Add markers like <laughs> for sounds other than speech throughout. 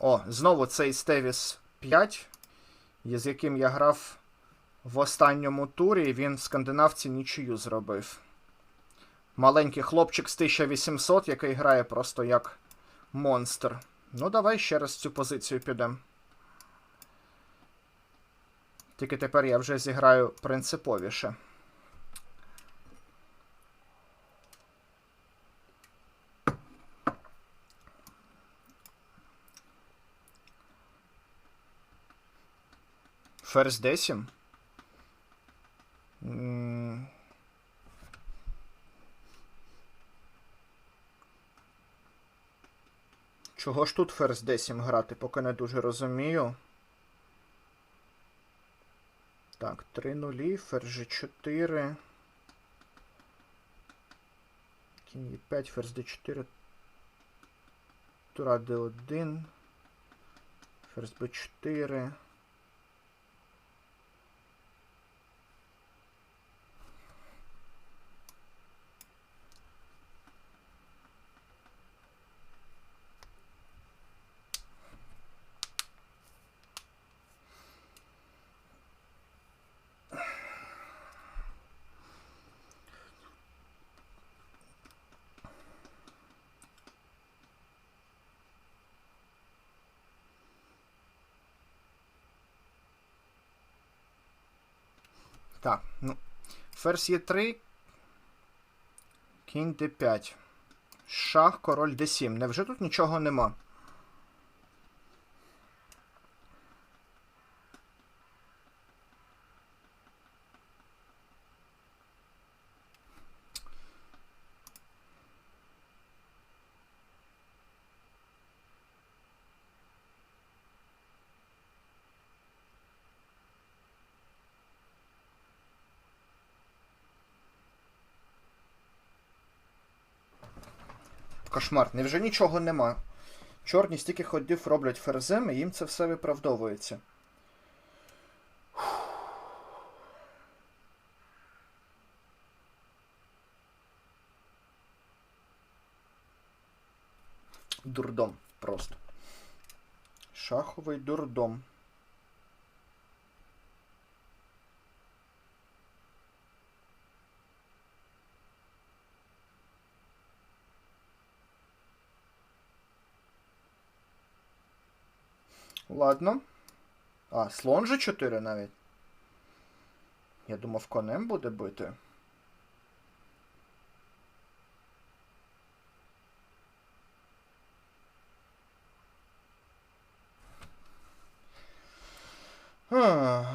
О, знову цей Стевіс 5, з яким я грав в останньому турі, він скандинавці нічию зробив. Маленький хлопчик з 1800, який грає просто як монстр. Ну, давай ще раз цю позицію підемо. Тільки тепер я вже зіграю принциповіше. Ферзь 10. М. Чого ж тут ферзь 10 грати, поки не дуже розумію. Так, 3 нулі, ферзь 4. Кінь 5, ферзь d4. Тура d1. Ферзь b4. Так, ну. Ферзь є 3. Кінь d5. Шах, король d7. Невже тут нічого нема? Кошмар, невже нічого нема? Чорні стільки ходів роблять ферзем, і їм це все виправдовується. Дурдом просто. Шаховий дурдом. Ладно. А, слон же 4 навіть. Я думав, конем буде бити. Ах.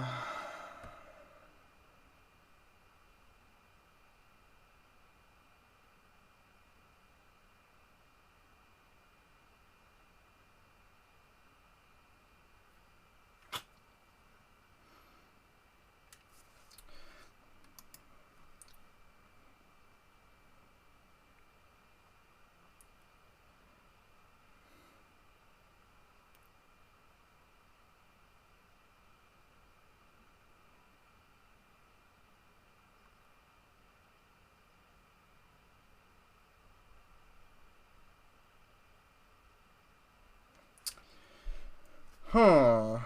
Хм.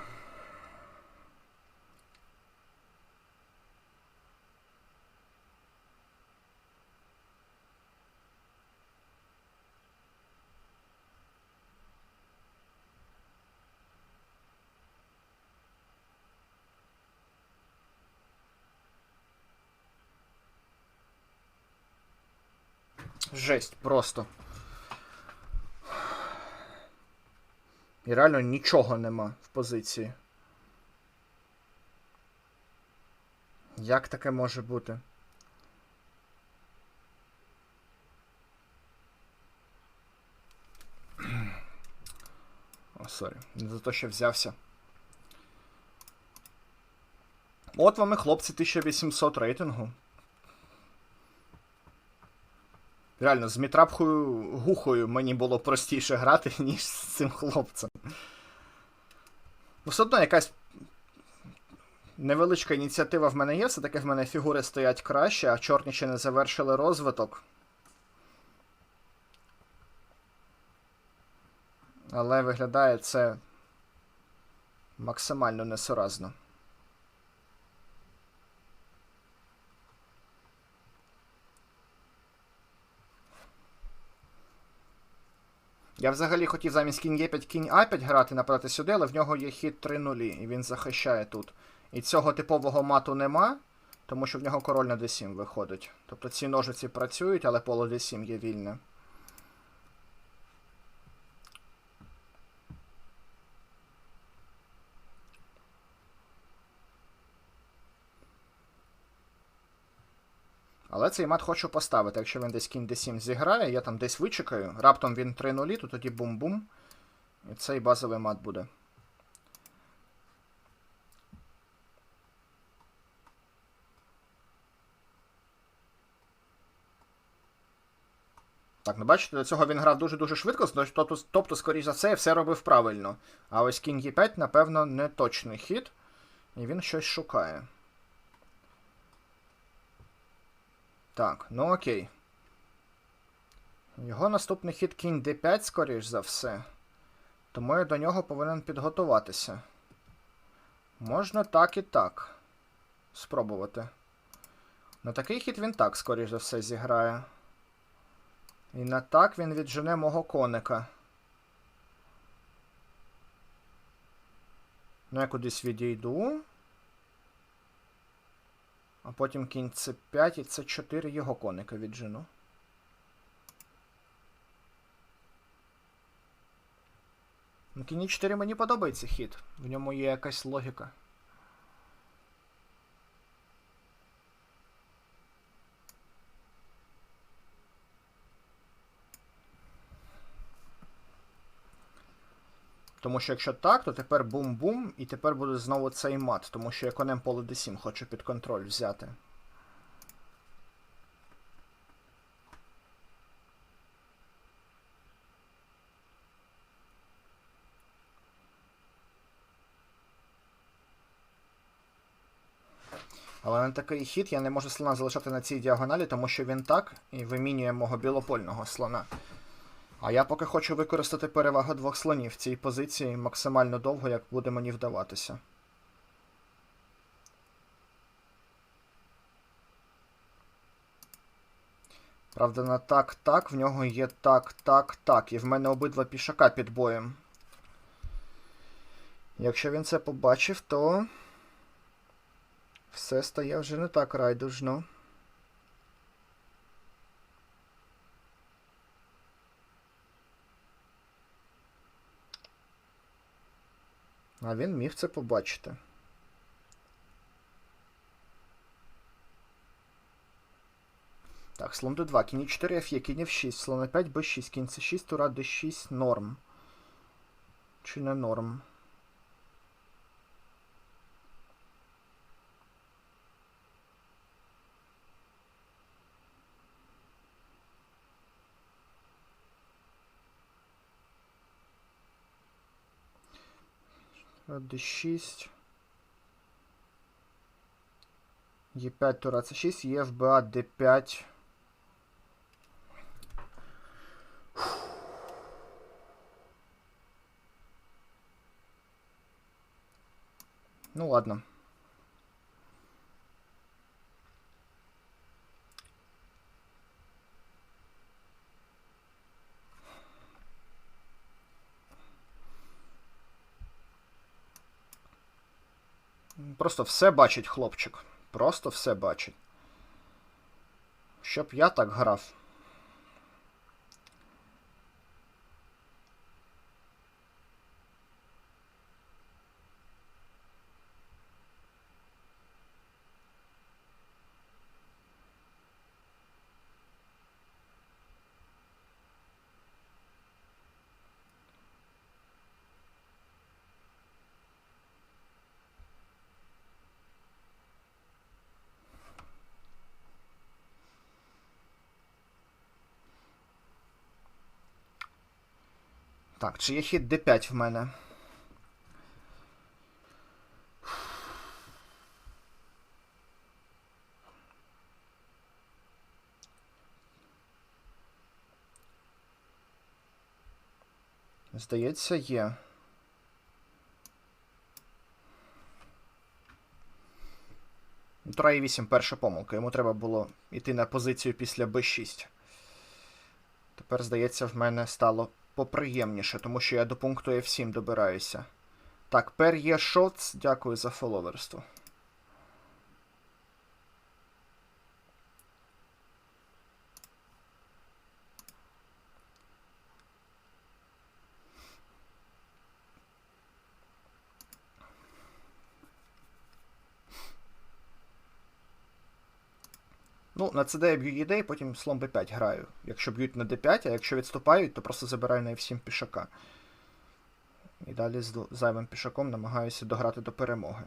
Жесть, просто. І реально нічого нема в позиції. Як таке може бути? О, сорі, не за те, що взявся. От вам і хлопці 1800 рейтингу. Реально, з Мітрапхою гухою мені було простіше грати, <laughs> ніж з цим хлопцем. Все одно якась невеличка ініціатива в мене є, все таки в мене фігури стоять краще, а чорні ще не завершили розвиток. Але виглядає це максимально несуразно. Я взагалі хотів замість кінь Е5, кінь А5 грати, нападати сюди, але в нього є хід 3 нулі, і він захищає тут. І цього типового мату нема, тому що в нього король на d7 виходить. Тобто ці ножиці працюють, але поле d7 є вільне. Але цей мат хочу поставити. Якщо він десь кінь d7 зіграє, я там десь вичекаю. Раптом він 3 нулі, то тоді бум-бум. І цей базовий мат буде. Так, ну бачите, до цього він грав дуже-дуже швидко, тобто, тобто, скоріш за я все робив правильно. А ось кінь Е5, напевно, не точний хід. І він щось шукає. Так, ну окей. Його наступний хід кінь d5, скоріш за все. Тому я до нього повинен підготуватися. Можна так і так. Спробувати. На такий хід він так, скоріш за все, зіграє. І на так він віджене мого коника. Ну, я кудись відійду. А потім кінь С5 і С4 його коника віджену. Ну, кінь 4 мені подобається хід. В ньому є якась логіка. Тому що якщо так, то тепер бум-бум, і тепер буде знову цей мат, тому що я конем поле d7 хочу під контроль взяти. Але на такий хід я не можу слона залишати на цій діагоналі, тому що він так і вимінює мого білопольного слона. А я поки хочу використати перевагу двох слонів в цій позиції максимально довго, як буде мені вдаватися. Правда, на так-так, в нього є так-так-так. І в мене обидва пішака під боєм. Якщо він це побачив, то все стає вже не так райдужно. А він міг це побачити. Так, слон d2, кінь 4 f кінь f6, слон 5 b6, кінь c6, тура d6, норм. Чи не норм? D6. Е5 тура c6, є ФБА d5. Ну ладно. Просто все бачить хлопчик. Просто все бачить. Щоб я так грав. Так, чи є хід d5 в мене? Здається, є. Тура і 8 перша помилка. Йому треба було йти на позицію після b6. Тепер, здається, в мене стало поприємніше, тому що я до пункту F7 добираюся. Так, пер є шоц. Дякую за фоловерство. Ну, на CD я б'ю ідей, потім слон b5 граю. Якщо б'ють на d5, а якщо відступають, то просто забираю на f7 пішака. І далі з зайвим пішаком намагаюся дограти до перемоги.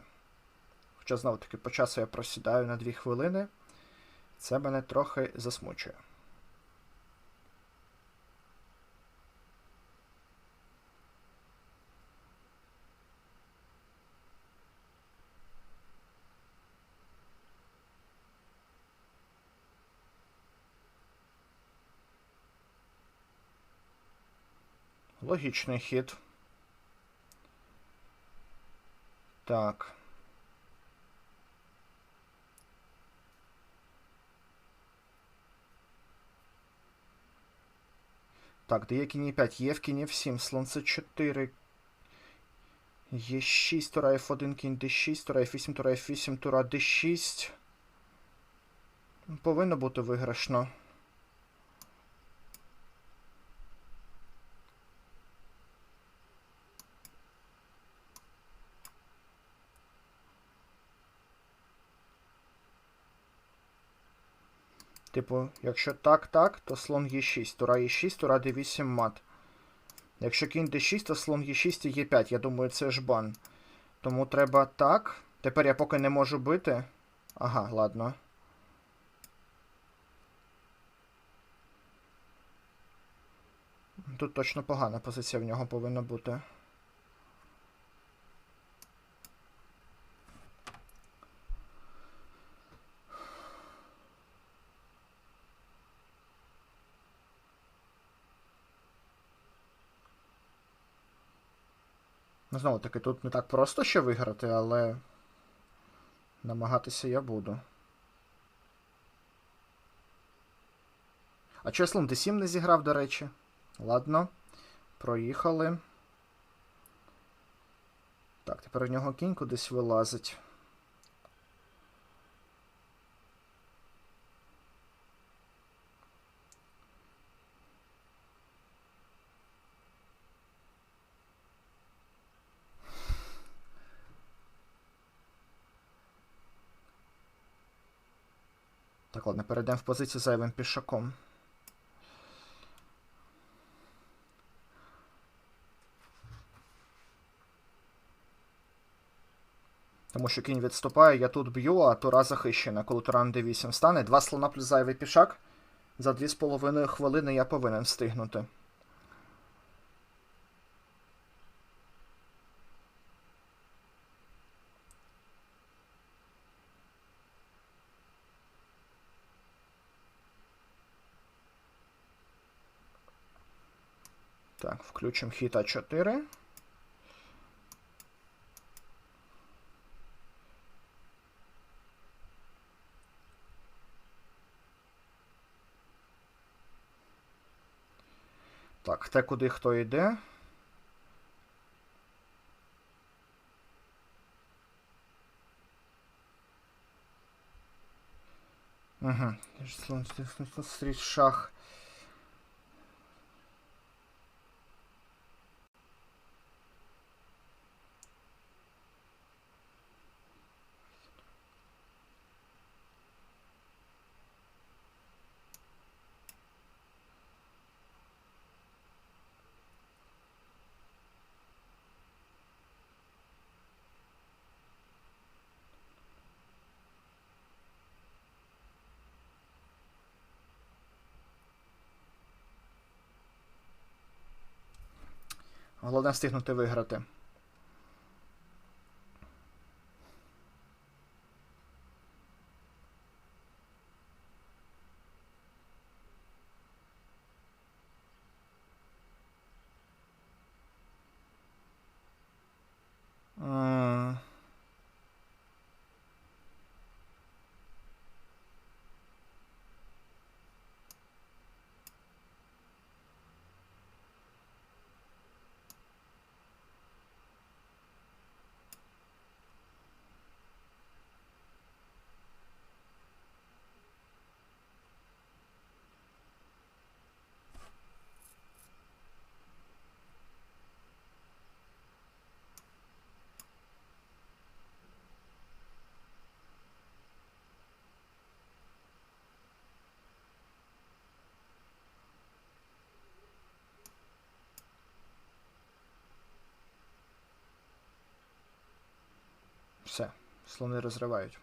Хоча, знову таки, по часу я просідаю на 2 хвилини. Це мене трохи засмучує. Логічний хід. Так. Так, де є кінь 5, є в кінь 7, слон c 4. Є 6, тура F1, кінь D6, тура F8, тура F8, тура D6. Повинно бути виграшно. Типу, якщо так, так, то слон Е6, тура Е6, тура d8 мат. Якщо кінь d6, то слон Е6 і Е5. Я думаю, це ж бан. Тому треба так. Тепер я поки не можу бити. Ага, ладно. Тут точно погана позиція в нього повинна бути. Знову таки, тут не так просто ще виграти, але намагатися я буду. А чого слон D7 не зіграв, до речі? Ладно. Проїхали. Так, тепер у нього кінь кудись вилазить. Ладно, перейдемо в позицію зайвим пішаком. Тому що кінь відступає, я тут б'ю, а тура захищена. Коли туран d8 стане, два слона плюс зайвий пішак. За 2,5 хвилини я повинен встигнути. Так, включимо хіт А4. Так, те, куди хто йде. Угу. Шах. Головне встигнути виграти. Все, слони розривають.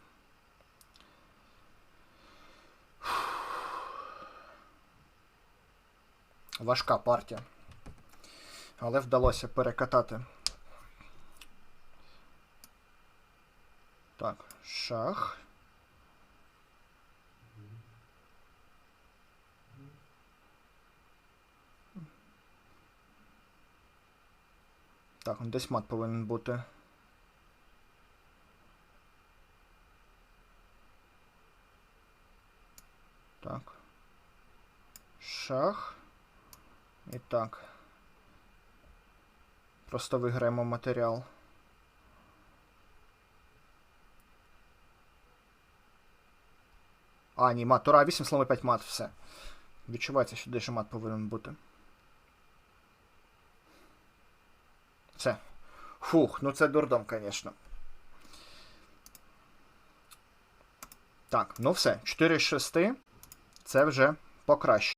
Важка партія. Але вдалося перекатати. Так, шах. Так, ну десь мат повинен бути. Так. Шах. І так. Просто виграємо матеріал. А, ні, мат. Тура 8, сломи 5 мат, все. Відчувається, що дещо мат повинен бути. Все. Фух, ну це дурдом, звісно. Так, ну все. 4 з 6. Це вже покраще.